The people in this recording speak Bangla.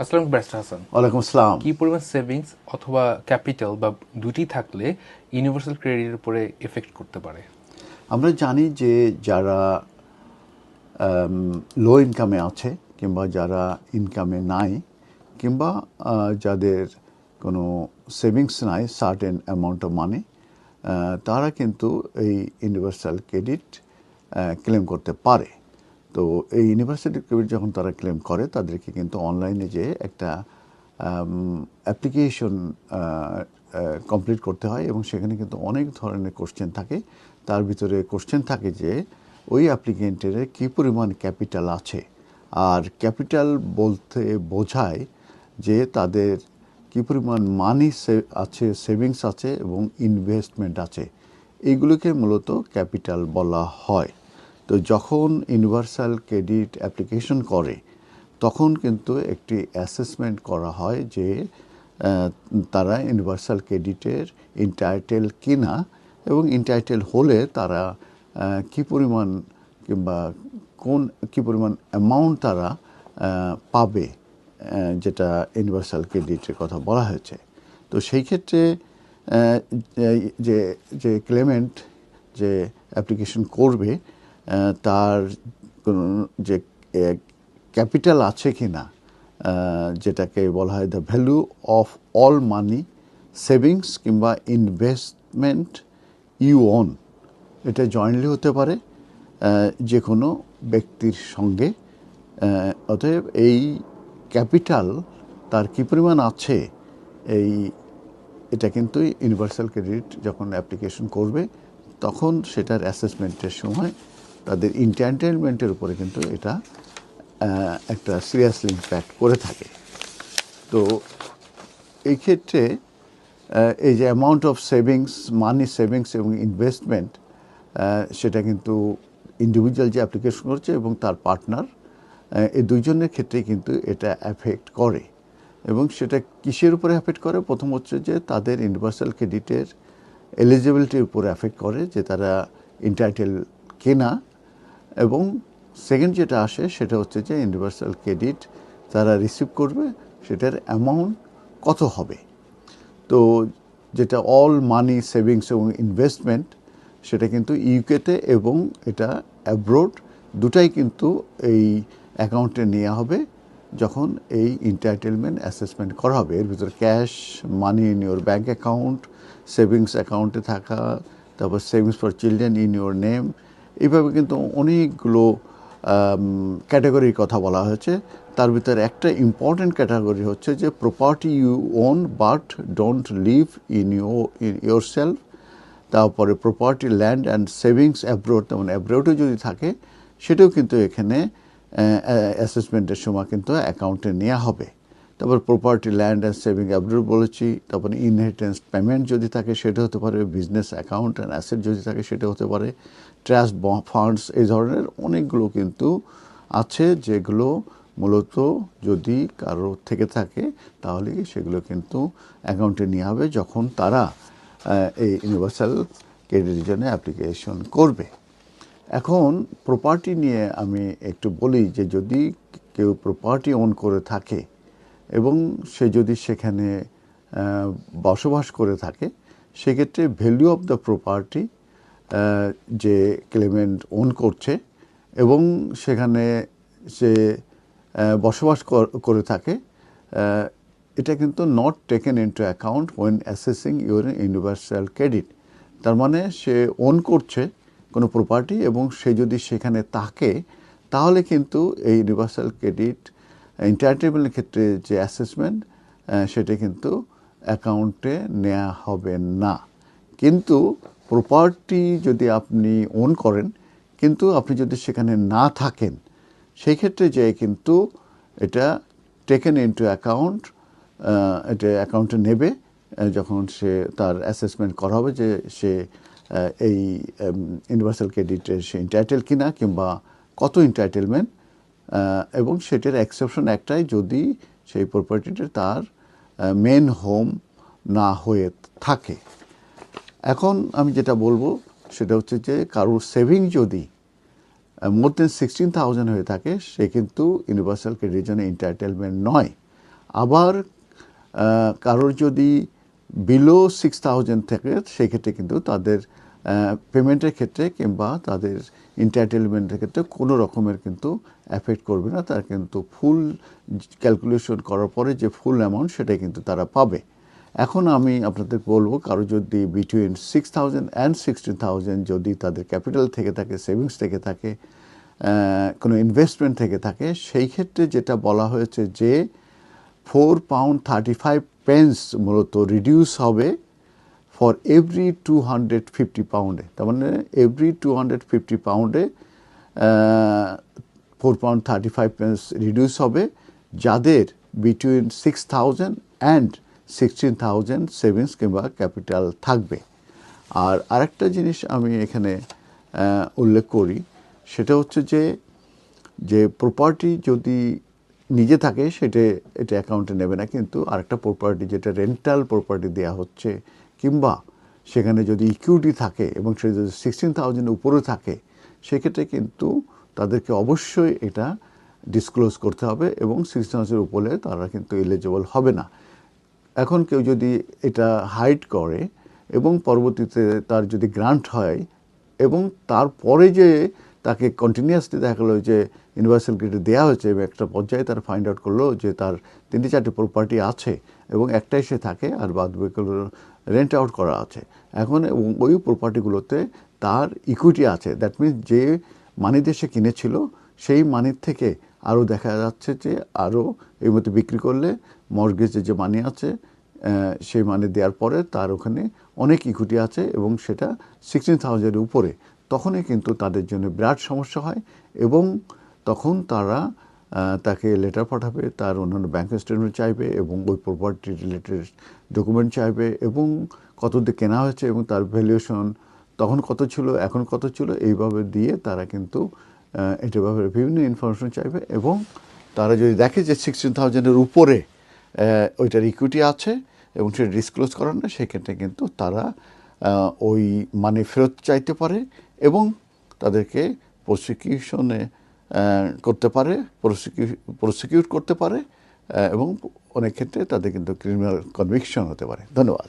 আসসালাম ব্যারিস্টার হাসান। ওয়ালাইকুম আসসালাম। কি পরিমাণ সেভিংস অথবা ক্যাপিটাল বা দুটি থাকলে ইউনিভার্সাল ক্রেডিটের উপরে এফেক্ট করতে পারে? আমরা জানি যে যারা লো ইনকামে আছে কিংবা যারা ইনকামে নাই কিংবা যাদের কোনো সেভিংস নাই সার্টেন অ্যামাউন্ট অফ মানি তারা কিন্তু এই ইউনিভার্সাল ক্রেডিট ক্লেম করতে পারে। তো এই ইউনিভার্সাল ক্রেডিট যখন তারা ক্লেম করে, তাদেরকে কিন্তু অনলাইনে যে একটা অ্যাপ্লিকেশন কমপ্লিট করতে হয় এবং সেখানে কিন্তু অনেক ধরনের কোশ্চেন থাকে। তার ভিতরে কোশ্চেন থাকে যে, ওই অ্যাপ্লিকেন্টের কী পরিমাণ ক্যাপিটাল আছে? আর ক্যাপিটাল বলতে বোঝায় যে তাদের কী পরিমাণ মানি আছে সেভিংস আছে এবং ইনভেস্টমেন্ট আছে। এইগুলোকে মূলত ক্যাপিটাল বলা হয়। তো যখন ইউনিভার্সাল ক্রেডিট অ্যাপ্লিকেশন করে, তখন কিন্তু একটি অ্যাসেসমেন্ট করা হয় যে তারা ইউনিভার্সাল ক্রেডিটের ইন্টাইটেল কিনা এবং ইন্টাইটেল হলে তারা কী পরিমাণ কিংবা কোন, কী পরিমাণ অ্যামাউন্ট তারা পাবে যেটা ইউনিভার্সাল ক্রেডিটের কথা বলা হয়েছে। তো সেই ক্ষেত্রে যে- যে ক্লেমেন্ট যে অ্যাপ্লিকেশন করবে তার কোনো যে ক্যাপিটাল আছে কি না যেটাকে বলা হয় the value of all money savings কিংবা ইনভেস্টমেন্ট ইউ অন এটা জয়েন্টলি হতে পারে যে কোনো ব্যক্তির সঙ্গে অতএব এই ক্যাপিটাল তার কী পরিমাণ আছে, এই, এটা কিন্তু ইউনিভার্সাল ক্রেডিট যখন অ্যাপ্লিকেশন করবে, তখন সেটার অ্যাসেসমেন্টের সময় তাদের ইন্টারটেনমেন্টের উপরে কিন্তু এটা একটা সিরিয়াসলি ইম্প্যাক্ট করে থাকে। তো এই ক্ষেত্রে এই যে amount of savings money savings এবং ইনভেস্টমেন্ট সেটা কিন্তু ইন্ডিভিজুয়াল যে অ্যাপ্লিকেশন করছে এবং তার পার্টনার এই দুইজনের ক্ষেত্রেই কিন্তু এটা অ্যাফেক্ট করে। এবং সেটা কিসের উপরে অ্যাফেক্ট করে? প্রথম হচ্ছে যে তাদের ইউনিভার্সাল ক্রেডিটের এলিজিবিলিটির উপরে অ্যাফেক্ট করে যে তারা ইন্টাইটেল কেনা। এবং সেকেন্ড যেটা আসে সেটা হচ্ছে যে ইউনিভার্সাল ক্রেডিট তারা রিসিভ করবে, সেটার অ্যামাউন্ট কত হবে? তো যেটা অল মানি সেভিংস এবং ইনভেস্টমেন্ট সেটা কিন্তু ইউকেতে এবং এটা অ্যাব্রোড দুটাই কিন্তু এই অ্যাকাউন্টে নেওয়া হবে যখন এই ইন্টাইটেলমেন্ট অ্যাসেসমেন্ট করা হবে। এর ভিতরে cash money in your bank account savings অ্যাকাউন্টে থাকা, তারপর savings for children in your name এইভাবে কিন্তু অনেকগুলো ক্যাটাগরির কথা বলা হয়েছে। তার ভিতরে একটা ইম্পর্টেন্ট ক্যাটাগরি হচ্ছে যে property you own but don't live in you in yourself তারপরে property land and savings abroad তেমন অ্যাব্রোডও যদি থাকে, সেটাও কিন্তু এখানে অ্যাসেসমেন্টের সময় কিন্তু অ্যাকাউন্টে নেওয়া হবে। তারপর property land and saving abroad বলেছি, তারপরে ইনহেরিটেন্স পেমেন্ট যদি থাকে সেটা হতে পারে বিজনেস অ্যাকাউন্ট অ্যান্ড অ্যাসেট যদি থাকে সেটা হতে পারে ট্রাস্ট ফান্ডস এই ধরনের অনেকগুলো কিন্তু আছে যেগুলো মূলত যদি কারও থেকে থাকে তাহলে সেগুলো কিন্তু অ্যাকাউন্টে নিয়ে হবে যখন তারা এই ইউনিভার্সাল ক্রেডিটের জন্য অ্যাপ্লিকেশন করবে। এখন প্রপার্টি নিয়ে আমি একটু বলি যে যদি কেউ প্রপার্টি ওন করে থাকে এবং সে যদি সেখানে বসবাস করে থাকে, সেক্ষেত্রে ভ্যালু অফ দ্য প্রপার্টি যে ক্লেমেন্ট ওন করছে এবং সেখানে সে বসবাস কর- থাকে এটা কিন্তু not taken into account when assessing your universal credit তার মানে সে ওন করছে কোনো প্রপার্টি এবং সে যদি সেখানে থাকে, তাহলে কিন্তু এই ইউনিভার্সাল ক্রেডিট ইন্টারটেবলের ক্ষেত্রে যে অ্যাসেসমেন্ট সেটা কিন্তু অ্যাকাউন্টে নেওয়া হবে না। কিন্তু প্রপার্টি যদি আপনি ওন করেন, কিন্তু আপনি যদি সেখানে না থাকেন সেই ক্ষেত্রে যে কিন্তু এটা টেকেন ইনটু অ্যাকাউন্ট এটা অ্যাকাউন্টে নেবে যখন সে তার অ্যাসেসমেন্ট করা হবে যে সে এই ইউনিভার্সাল ক্রেডিটের সে ইন্টাইটেল কিনা কিংবা কত ইন্টাইটেলমেন্ট এবং সেটার এক্সেপশন একটাই, যদি সেই প্রপার্টিটা তার মেন হোম না হয়ে থাকে। এখন আমি যেটা বলব, সেটা হচ্ছে যে কারোর সেভিং যদি মোর দেন সিক্সটিন থাউজেন্ড হয়ে থাকে, সে কিন্তু ইউনিভার্সাল ক্রেডিটের জন্য ইন্টাইটেলমেন্ট নয়। আবার কারোর যদি বিলো সিক্স থাউজেন্ড থাকে, সেক্ষেত্রে কিন্তু তাদের পেমেন্টের ক্ষেত্রে কিংবা তাদের এন্টারটেনমেন্টের ক্ষেত্রে কোনো রকমের কিন্তু এফেক্ট করবে না, তারা কিন্তু ফুল ক্যালকুলেশন করার পরে যে ফুল অ্যামাউন্ট সেটা কিন্তু তারা পাবে। এখন আমি আপনাদের বলব, কারও যদি between six thousand and sixteen thousand যদি তাদের ক্যাপিটাল থেকে থাকে সেভিংস থেকে থাকে কোনো ইনভেস্টমেন্ট থেকে থাকে, সেই ক্ষেত্রে যেটা বলা হয়েছে যে four pound thirty five pence মূলত রিডিউস হবে for every two hundred fifty পাউন্ডে তার মানে every two hundred fifty পাউন্ডে four pound thirty five pence reduce হবে, যাদের between six thousand and sixteen thousand savings কিংবা ক্যাপিটাল থাকবে। আর আরেকটা জিনিস আমি এখানে উল্লেখ করি, সেটা হচ্ছে যে যে প্রপার্টি যদি নিজে থাকে, সেটা, এটা অ্যাকাউন্টে নেবে না, কিন্তু আরেকটা প্রপার্টি যেটা রেন্টাল প্রপার্টি দেওয়া হচ্ছে, কিংবা সেখানে যদি ইকুইটি থাকে এবং সে যদি সিক্সটিন থাউজেন্ড উপরে থাকে, সেক্ষেত্রে কিন্তু তাদেরকে অবশ্যই এটা ডিসক্লোজ করতে হবে এবং সিক্সটিন উপরে তারা কিন্তু এলিজিবল হবে না। এখন কেউ যদি এটা হাইড করে এবং পরবর্তীতে তার যদি গ্রান্ট হয় এবং তারপরে যে তাকে কন্টিনিউয়াসলি দেখা গেলো যে ইউনিভার্সাল গ্রিডে দেওয়া হয়েছে এবং একটা পর্যায়ে তার ফাইন্ড আউট করল যে তার তিনটে চারটে প্রপার্টি আছে এবং একটাই সে থাকে আর বাদ বাকিগুলো রেন্ট আউট করা আছে। এখন এবং ওই প্রপার্টিগুলোতে তার ইকুইটি আছে। দ্যাট মিনস যে মানি দেশে কিনেছিল, সেই মানির থেকে আরও দেখা যাচ্ছে যে আরও এই মধ্যে বিক্রি করলে মর্গেজে যে মানি আছে সেই মানি দেওয়ার পরে তার ওখানে অনেক ইকুইটি আছে এবং সেটা সিক্সটিন থাউজেন্ডের উপরে। তখনই কিন্তু তাদের জন্য বিরাট সমস্যা হয় এবং তখন তারা তাকে লেটার পাঠাবে, তার অন্যান্য ব্যাঙ্ক স্টেটমেন্ট চাইবে এবং ওই প্রপার্টি রিলেটেড ডকুমেন্ট চাইবে এবং কত দিয়ে কেনা হয়েছে এবং তার ভ্যালুয়েশন তখন কত ছিল, এখন কত ছিল, এইভাবে দিয়ে তারা কিন্তু এটার ব্যাপারে বিভিন্ন ইনফরমেশন চাইবে এবং তারা যদি দেখে যে সিক্সটিন থাউজেন্ডের উপরে ওইটার ইকুইটি আছে এবং সেটা ডিসক্লোজ করার না, সেক্ষেত্রে কিন্তু তারা ওই মানে ফেরত চাইতে পারে এবং তাদেরকে প্রসিকিউশনে করতে পারে প্রসিকিউট করতে পারে এবং অনেক ক্ষেত্রে তাদের কিন্তু ক্রিমিনাল কনভিকশন হতে পারে। ধন্যবাদ।